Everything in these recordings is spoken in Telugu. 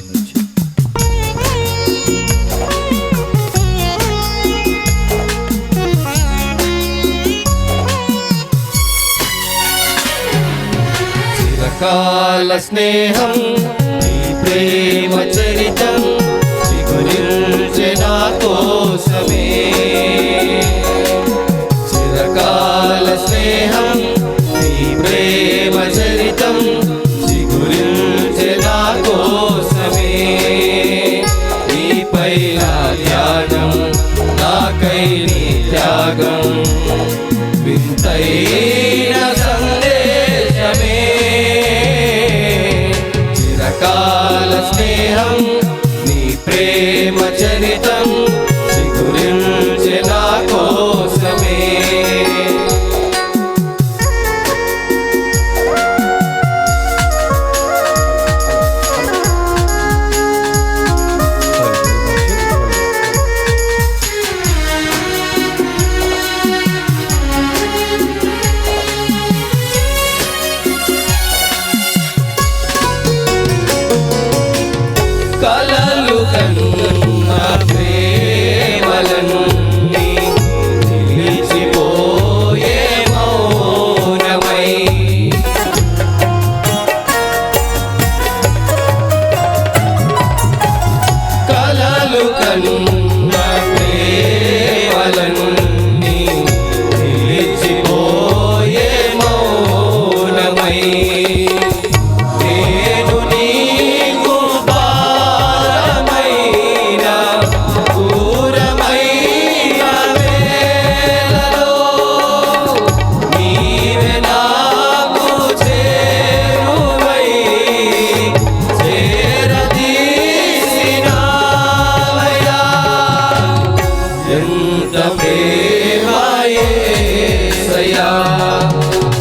నుంచి చిరకాల స్నేహం నీ ప్రేమ చరితం త్యాగం. వింతైన సందేశమే. చిరకాల స్నేహం నీ ప్రేమ చరితం. ప్రేమయేసయ్యా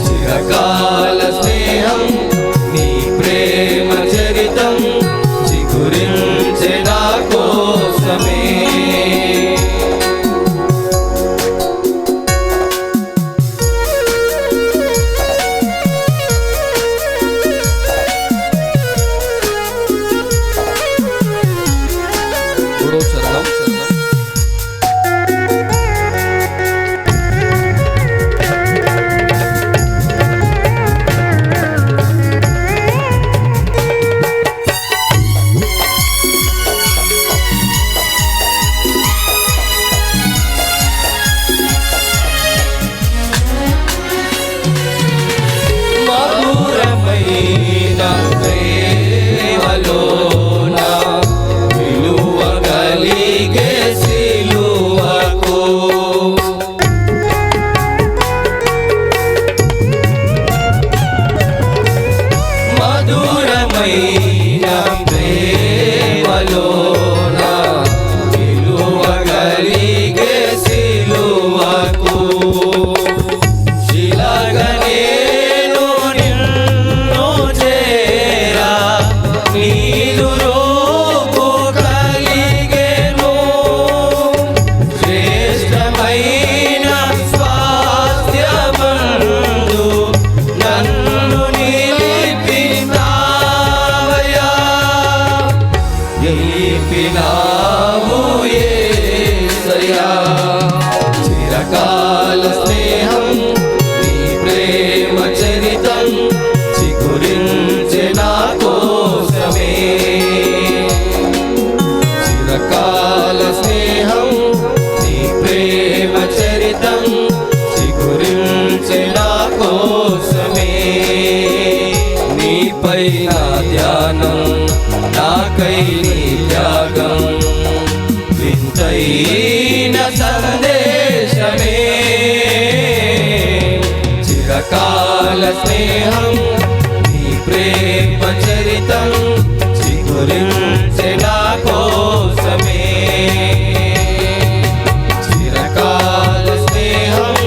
చిరకాల స్నేహం నీ ప్రేమ చరితం చిగురించే నా కోసమే? మూడో చరణం. way నిలిపినావు యేసయ్యా చిరకాల స్నేహం నీ ప్రేమ చరితం చిగురించే నా కోసమే. చిరకాల స్నేహం నీ ప్రేమ చరితం చిగురించే నా కోసమే. నీపై నా ధ్యానం కై త్యాగం. వింతైన సందేశమే. చిరకాల స్నేహం నీ ప్రేమ చరితం చిగురించే నా కోసమే. చిరకాల స్నేహం